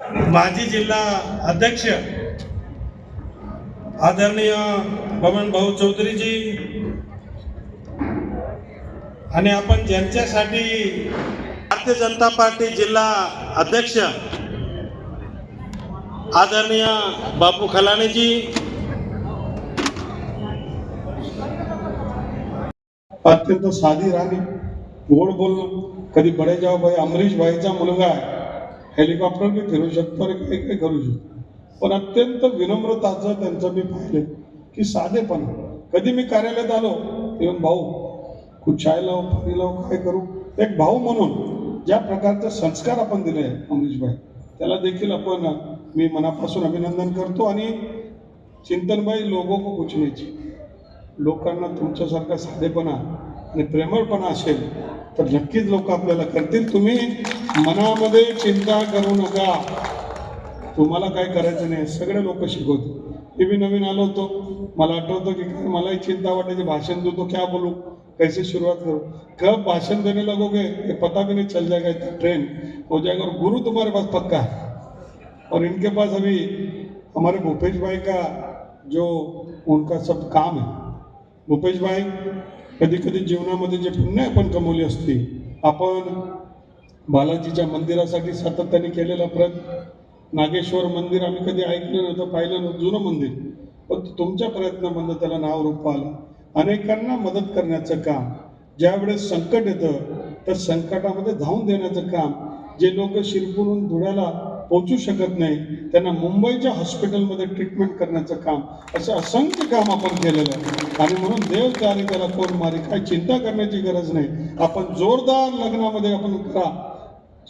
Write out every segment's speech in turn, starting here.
माजी जिल्हा अध्यक्ष आदरणीय बमन भाऊ चौधरीजी आणि आपण ज्यांच्यासाठी भारतीय जनता पार्टी जिल्हा अध्यक्ष आदरणीय बापू खलानेजी अत्यंत साधी राणी गोड बोलणं. कधी बडे जाऊ भाई अमरीश भाईचा मुलगा आहे. हेलिकॉप्टर मी फिरू शकतो आणि काही काही करू शकतो. पण अत्यंत विनम्रताचं त्यांचं मी पाहिलं की साधेपणा. कधी मी कार्यालयात आलो येऊन भाऊ कुठ चाय लाव पाणी लाव काय करू? एक भाऊ म्हणून ज्या प्रकारचे संस्कार आपण दिले अमरीशभाई त्याला देखील आपण मी मनापासून अभिनंदन करतो आणि चिंतनबाई लोगो को कुछ लोकांना तुमच्यासारखा साधेपणा आणि प्रेमळपणा असेल तर नक्कीच लोक आपल्याला करतील. तुम्ही मनामध्ये चिंता करू नका. तुम्हाला काय करायचं नाही. सगळे लोक शिकवतील. मी नवीन आलो होतो. मला आठवतं की काय, मलाही चिंता वाटायची. भाषण दो तो क्या बोलूँ? कैसे शुरुआत करूँ? कब भाषण देने लगोगे? ये पता भी नहीं चल जाएगा. इतना ट्रेन हो जाएगा और गुरु तुम्हारे पास पक्का है. और इनके पास अभी हमारे भूपेश भाई का जो उनका सब काम है. भूपेश भाई कधी कधी जीवनामध्ये जे पुण्य आपण कमवली असती आपण बालाजीच्या मंदिरासाठी सातत्याने केलेला प्रयत्न नागेश्वर मंदिर आम्ही कधी ऐकलं नव्हतं पाहिलं नव्हतं जुनं मंदिर. पण तुमच्या प्रयत्नामध्ये त्याला नाव रूप आलं. अनेकांना मदत करण्याचं काम ज्यावेळेस संकट येतं तर संकटामध्ये धावून देण्याचं काम जे लोक शिरपूरहून धुळ्याला पोहोचू शकत नाही. त्यांना मुंबईच्या हॉस्पिटलमध्ये ट्रीटमेंट करण्याचं काम असं असंख्य काम आपण केलेलं आहे. आणि म्हणून देव त्याने त्याला कोण मारे काय चिंता करण्याची गरज नाही. आपण जोरदार लग्नामध्ये आपण करा.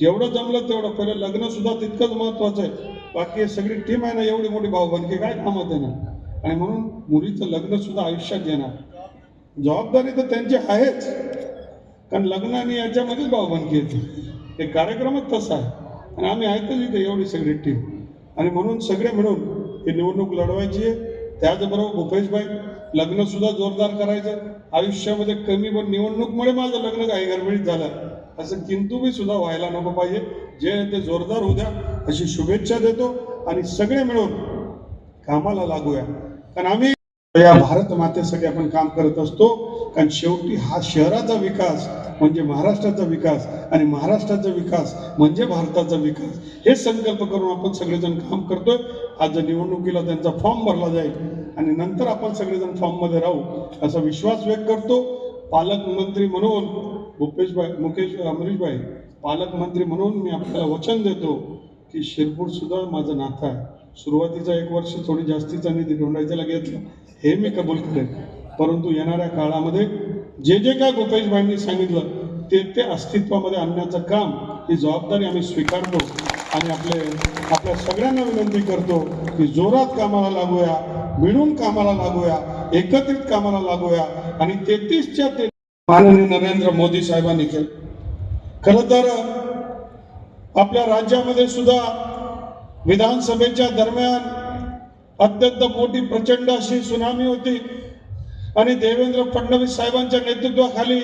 जेवढं जमलं तेवढं. पहिलं लग्न सुद्धा तितकंच महत्वाचं आहे. बाकी हे सगळी टीम आहे ना एवढी मोठी भाऊबंदकी काय कामात येणार? आणि म्हणून मुलीचं लग्न सुद्धा आयुष्यात येणार. जबाबदारी तर त्यांची आहेच. कारण लग्न आणि याच्यामध्येच भाऊबंदकी येते. हे कार्यक्रमच तसा आहे. आणि आम्ही आहेतच इथे एवढी सगळी टीम आणि म्हणून सगळे मिळून ही निवडणूक लढवायची आहे. त्याचबरोबर भूपेशभाई लग्नसुद्धा जोरदार करायचं. आयुष्यामध्ये कमी पण निवडणूकमुळे माझं लग्न काही गडबडीत झालं. असं किंतु मी सुद्धा व्हायला नको पाहिजे. जे ते जोरदार होऊ द्या. अशी शुभेच्छा देतो. आणि सगळे मिळून कामाला लागूया. कारण आम्ही या भारत मातेसाठी आपण काम करत असतो. कारण शेवटी हा शहराचा विकास म्हणजे महाराष्ट्राचा विकास आणि महाराष्ट्राचा विकास म्हणजे भारताचा विकास. हे संकल्प करून आपण सगळेजण काम करतोय. आज निवडणुकीला त्यांचा फॉर्म भरला जाईल आणि नंतर आपण सगळेजण फॉर्ममध्ये राहू असा विश्वास व्यक्त करतो. पालकमंत्री म्हणून भूपेशभाई मुकेश अमरीशभाई पालकमंत्री म्हणून मी आपल्याला वचन देतो की शिरपूर सुद्धा माझं नातं आहे. सुरुवातीचा एक वर्ष थोडी जास्तीचा निधी डोंडायच्याला घेतला. हे मी कबूल करेन. परंतु येणाऱ्या काळामध्ये जे जे काय भूपेशभाईंनी सांगितलं ते ते अस्तित्वामध्ये आणण्याचं काम ही जबाबदारी आम्ही स्वीकारतो आणि आपले आपल्या सगळ्यांना विनंती करतो की जोरात कामाला लागूया मिळून कामाला लागूया एकत्रित कामाला लागूया आणि तेहतीसच्या ते माननीय नरेंद्र मोदी साहेबांनी केलं. खरं तर आपल्या राज्यामध्ये सुद्धा विधानसभेच्या दरम्यान अत्यंत मोठी प्रचंड अशी सुनामी होती. आणि देवेंद्र फडणवीस साहेबांच्या नेतृत्वाखाली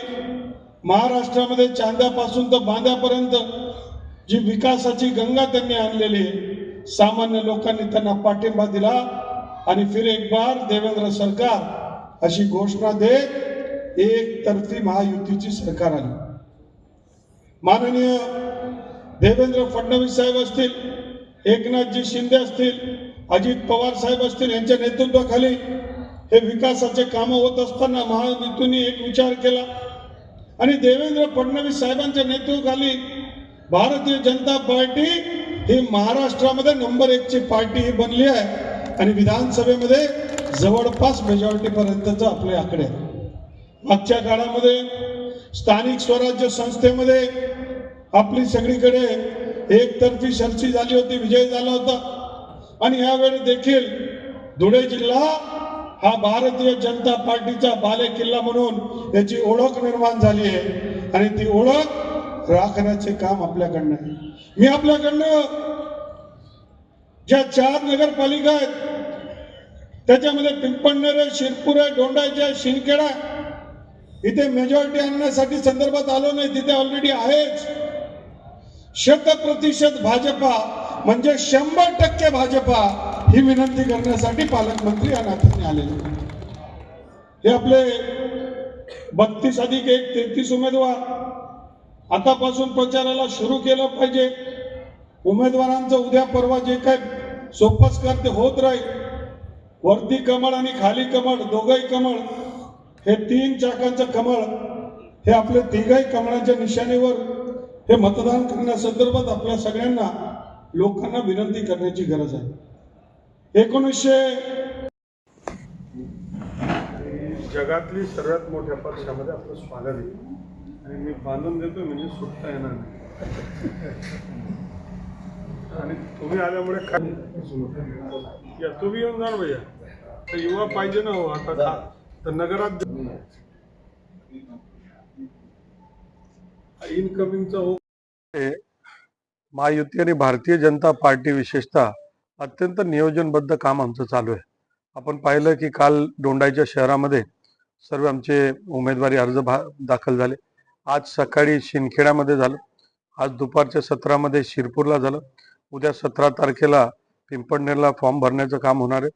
महाराष्ट्रामध्ये चांद्यापासून तर बांद्यापर्यंत जी विकासाची गंगा त्यांनी आणलेली सामान्य लोकांनी त्यांना पाठिंबा दिला आणि फिर एक बार देवेंद्र सरकार अशी घोषणा देत एक तर्फी महायुतीची सरकार आली. माननीय देवेंद्र फडणवीस साहेब असतील एकनाथजी शिंदे असतील अजित पवार साहेब असतील यांच्या नेतृत्वाखाली हे विकासाचे कामं होत असताना महायुतीने एक विचार केला. आणि देवेंद्र फडणवीस साहेबांच्या नेतृत्वाखाली भारतीय जनता पार्टी ही महाराष्ट्रामध्ये नंबर एकची पार्टी ही बनली आहे. आणि विधानसभेमध्ये जवळपास मेजॉरिटी पर्यंतच आपले आकडे मागच्या काळामध्ये स्थानिक स्वराज्य संस्थेमध्ये आपली सगळीकडे एकतर्फी शर्ची झाली होती विजय झाला होता. आणि यावेळी देखील धुळे जिल्हा हा भारतीय जनता पार्टीचा बाले किल्ला म्हणून याची ओळख निर्माण झाली आहे. आणि ती ओळख राखण्याचे काम आपल्याकडनं आहे. मी आपल्याकडनं ज्या चार नगरपालिका आहेत त्याच्यामध्ये पिंपळनेर शिरपूर आहे डोंडायचे आहे शिंदखेडा इथे मेजॉरिटी आणण्यासाठी संदर्भात आलो नाही तिथे ऑलरेडी आहेच. शत प्रतिशत भाजपा म्हणजे शंभर टक्के भाजपा ही विनंती करण्यासाठी पालकमंत्री या नात्याने आलेले हे आपले बत्तीस अधिक एक तेहतीस उमेदवार आतापासून प्रचाराला सुरू केलं पाहिजे. उमेदवारांचं उद्या परवा जे काय सोपस्कार ते होत राहील. वरती कमळ आणि खाली कमळ दोघही कमळ हे तीन चाकांचं कमळ हे आपले तिघही कमळाच्या निशाणीवर हे मतदान करण्यासंदर्भात आपल्या सगळ्यांना लोकांना विनंती करण्याची गरज आहे. एकोणीसशे जगातली सर्वात मोठ्या पक्षामध्ये आपलं स्वागत आहे. आणि मी बांधून देतो म्हणजे सुटता येणार नाही. आणि तुम्ही आल्यामुळे काय या तुम्ही येऊन जाणार भैया. तर युवा पाहिजे ना हो आता तर नगरात इनकमिंगचा हो महायुती आणि भारतीय जनता पार्टी विशेषतः अत्यंत नियोजनबद्ध काम आमचं चालू आहे. आपण पाहिलं की काल दोंडाईच्या शहरामध्ये सर्व आमचे उमेदवारी अर्ज भा दाखल झाले. आज सकाळी शिंदखेड्यामध्ये झालं. आज दुपारच्या सत्रामध्ये शिरपूरला झालं. उद्या सतरा तारखेला पिंपडनेरला फॉर्म भरण्याचं काम होणार आहे.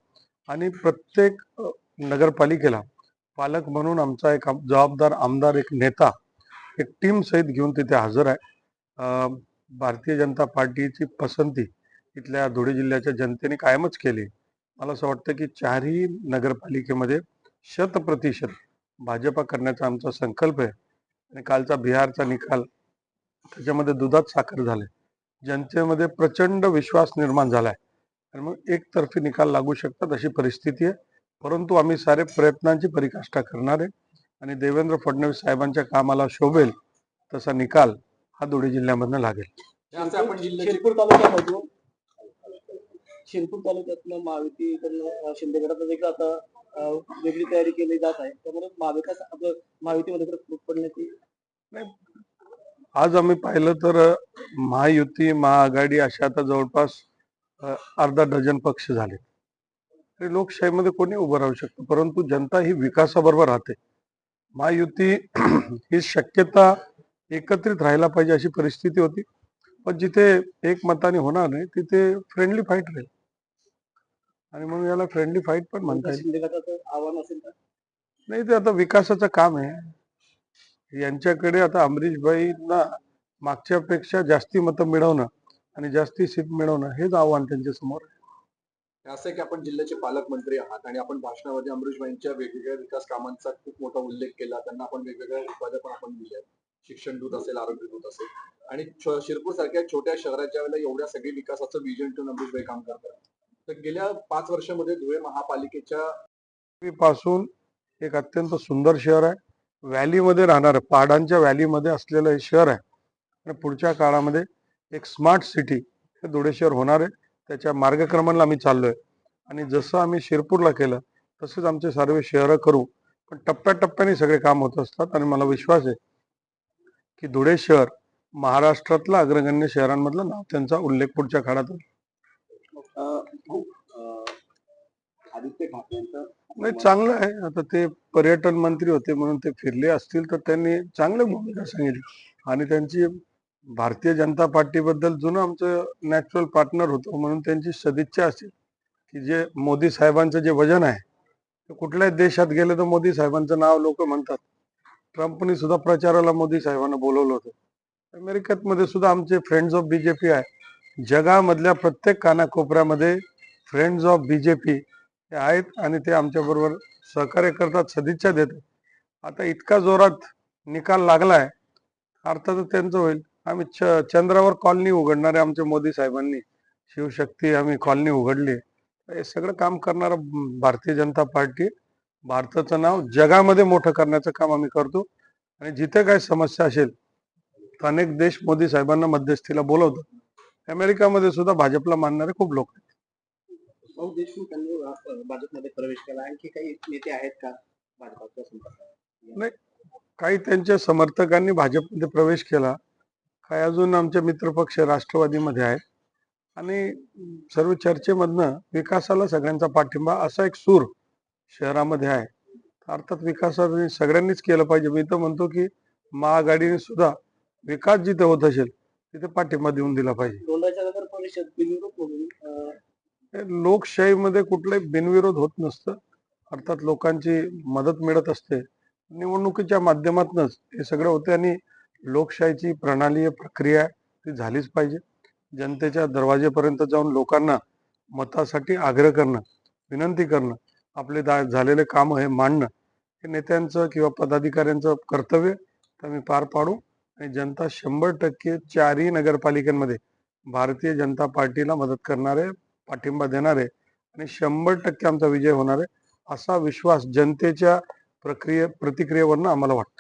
आणि प्रत्येक नगरपालिकेला पालक म्हणून आमचा एक जबाबदार आमदार एक नेता एक टीम सहित घेऊन तिथे हजर आहे. भारतीय जनता पार्टीची पसंती इथल्या धुळे जिल्ह्याच्या जनतेने कायमच केली. मला असं वाटतं की चारही नगरपालिकेमध्ये शत प्रतिशत भाजपा करण्याचा आमचा संकल्प आहे. आणि कालचा बिहारचा निकाल त्याच्यामध्ये दुधात साखर झाले. जनतेमध्ये प्रचंड विश्वास निर्माण झालाय आणि मग एकतर्फी निकाल लागू शकतात अशी परिस्थिती आहे. परंतु आम्ही सारे प्रयत्नांची परिकाष्ठा करणार आहे. आणि देवेंद्र फडणवीस साहेबांच्या कामाला शोभेल तसा निकाल हा धुळे जिल्ह्यामधनं लागेल. शिरपूर तालुक्यामधून शिरपूर तालुक्यातलं महायुतीकडनं शिंदे गटाचं देखील आता वेगळी तयारी केली जात आहे. त्यामुळे महाविकास आपलं महायुतीमध्ये पडण्याची आज आम्ही पाहिलं तर महायुती महाआघाडी अशा आता जवळपास अर्धा डझन पक्ष झाले तरी लोकशाहीमध्ये कोणी उभं राहू शकतं? परंतु जनता ही विकासाबरोबर राहते. महायुती ही शक्यता एकत्रित राहायला पाहिजे अशी परिस्थिती होती. पण जिथे एक मताने होणार नाही तिथे फ्रेंडली फाईट राहील. आणि म्हणून याला फ्रेंडली फाईट पण म्हणता येईल. आव्हान असेल नाही ते आता विकासाचं काम आहे. यांच्याकडे आता अमरीशभाईंना मागच्यापेक्षा जास्ती मतं मिळवणं आणि जास्ती सीट मिळवणं हेच आव्हान त्यांच्यासमोर आहे. असं की आपण जिल्ह्याचे पालकमंत्री आहात आणि आपण भाषणामध्ये अमरीशभाईंच्या वेगवेगळ्या विकास कामांचा खूप मोठा उल्लेख केला. त्यांना आपण वेगवेगळ्या उपाध्या पण आपण दिल्या शिक्षण दूत असेल आरोग्य दूत असेल. आणि शिरपूर सारख्या छोट्या शहराच्या वेळेला एवढ्या सगळी विकासाचं विजन ठेवून अमरीशभाई काम करतात. तर गेल्या पाच वर्षामध्ये धुळे महापालिकेच्या पासून एक अत्यंत सुंदर शहर आहे. व्हॅलीमध्ये राहणार पहाडांच्या व्हॅलीमध्ये असलेलं हे शहर आहे. आणि पुढच्या काळामध्ये एक स्मार्ट सिटी हे धुळे शहर होणार आहे. त्याच्या मार्गक्रमणला आम्ही चाललोय. आणि जसं आम्ही शिरपूरला केलं तसेच आमचे सर्व शहरं करू. पण टप्प्याटप्प्याने सगळे काम होत असतात आणि मला विश्वास आहे की धुळे शहर महाराष्ट्रातलं अग्रगण्य शहरांमधलं नाव त्यांचा उल्लेख पुढच्या काळात नाही चांगलं आहे. आता ते पर्यटन मंत्री होते म्हणून ते फिरले असतील तर त्यांनी चांगली भूमिका सांगितली. आणि त्यांची भारतीय जनता पार्टीबद्दल जुनं आमचं नॅचरल पार्टनर होतं म्हणून त्यांची सदिच्छा असेल की जे मोदी साहेबांचं जे वजन आहे ते कुठल्याही देशात गेले तर मोदी साहेबांचं नाव लोक म्हणतात. ट्रम्पनी सुद्धा प्रचाराला मोदी साहेबांना बोलवलं होतं. अमेरिकेत मध्ये सुद्धा आमचे फ्रेंड्स ऑफ बीजेपी आहे. जगामधल्या प्रत्येक कानाकोपऱ्यामध्ये फ्रेंड्स ऑफ बीजेपी हे आहेत आणि ते आमच्या बरोबर सहकार्य करतात सदिच्छा देतात. आता इतका जोरात निकाल लागलाय अर्थातच त्यांचं होईल. आम्ही च- चंद्रावर कॉलनी उघडणारे आमच्या मोदी साहेबांनी शिवशक्ती आम्ही कॉलनी उघडली. हे सगळं काम करणारा भारतीय जनता पार्टी भारताचं नाव जगामध्ये मोठं करण्याचं काम आम्ही करतो. आणि जिथे काही समस्या असेल तर अनेक देश मोदी साहेबांना मध्यस्थीला बोलवतात. अमेरिकामध्ये सुद्धा भाजपला मानणारे खूप लोक आहेत. भाऊ देशमुख यांनी अं, भाजपमध्ये प्रवेश केला. आणखी काही नेते आहेत का भाजपाच्या संपर्कात काही त्यांच्या समर्थकांनी भाजपमध्ये प्रवेश केला. काही अजून आमचे मित्रपक्ष राष्ट्रवादीमध्ये आहेत. आणि सर्व चर्चेमधनं विकासाला सगळ्यांचा पाठिंबा असा एक सूर शहरामध्ये आहे. अर्थात विकासाने सगळ्यांनीच केलं पाहिजे. मी तर म्हणतो की महाआघाडीने सुद्धा विकास जिथे होत असेल तिथे पाठिंबा देऊन दिला पाहिजे. लोकशाहीमध्ये कुठलाही बिनविरोध होत नसतं. अर्थात लोकांची मदत मिळत असते. निवडणुकीच्या माध्यमातूनच हे सगळं होते आणि लोकशाहीची प्रणाली प्रक्रिया ती झालीच पाहिजे. जनतेच्या दरवाजेपर्यंत जाऊन लोकांना मतासाठी आग्रह करणं विनंती करणं आपले दा झालेले काम हे मांडणं हे नेत्यांचं किंवा पदाधिकाऱ्यांचं कर्तव्य तर आम्ही पार पाडू. आणि जनता शंभर टक्के चारही नगरपालिकांमध्ये भारतीय जनता पार्टीला मदत करणारे पाठिंबा देणारे आणि शंभर टक्के आमचा विजय होणार आहे असा विश्वास जनतेच्या प्रक्रिये प्रतिक्रियेवरनं आम्हाला वाटतो.